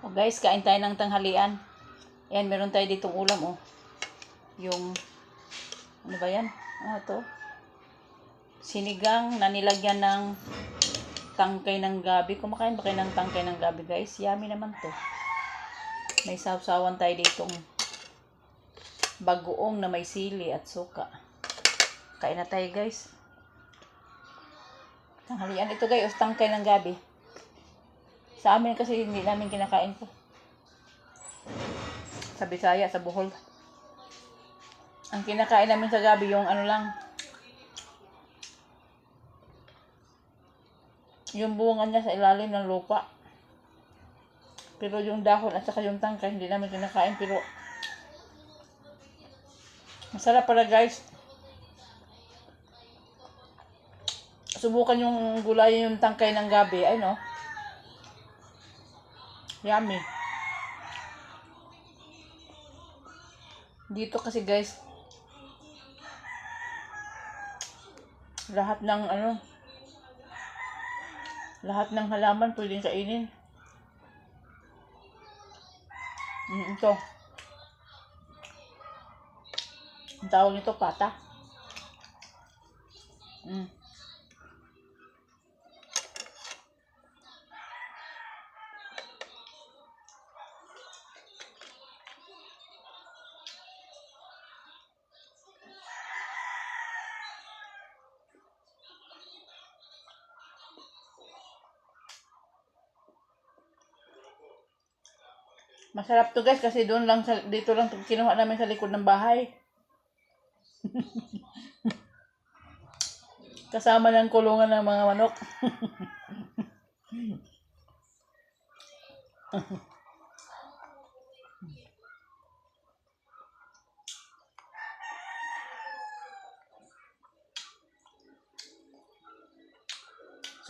O guys, kain tayo ng tanghalian. Ayan, meron tayo ditong ulam, oh. Yung, ano ba yan? Ano to? Sinigang na nilagyan ng tangkay ng gabi. Kumakain ba kayo ng tangkay ng gabi, guys? Yummy naman to. May sawsawan tayo ditong bagoong na may sili at suka. Kain na tayo, guys. Tanghalian. Ito, guys, tangkay ng gabi. Sa amin kasi hindi namin kinakain to. Sa Bisaya, sa Bohol. Ang kinakain namin sa gabi yung ano lang. Yung bunga niya sa ilalim ng lupa. Pero yung dahon at saka yung tangkay hindi namin kinakain pero masarap pala guys. Subukan yung gulay yung tangkay ng gabi. Ay no. Yummy. Dito kasi guys, lahat ng ano, lahat ng halaman pwedeng kainin. Mm, ito. Ang tawag nito, pata. Mm. Masarap to guys kasi doon lang sa, dito lang kinuha namin sa likod ng bahay. Kasama ng kulungan ng mga manok.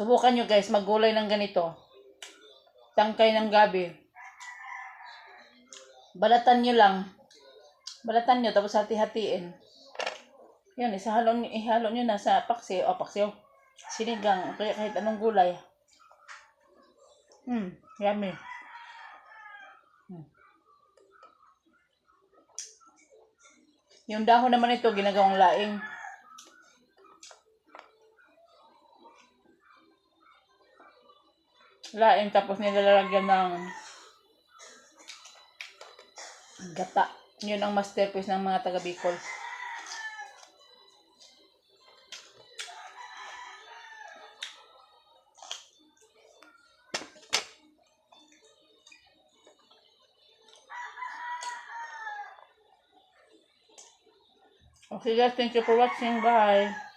Subukan nyo guys, maggulay ng ganito. Tangkay ng gabi. Balatan nyo lang. Balatan nyo, tapos hati-hatiin. Yan, isahalo, nyo- ihalo nyo na sa paksi o paksi o sinigang, kaya kahit anong gulay. Hmm, yummy. Hmm. Yung dahon naman ito, ginagawang laing. Laing, tapos nilalagyan ng gata. Yun ang masterpiece ng mga taga Bicol. Okay guys, thank you for watching. Bye.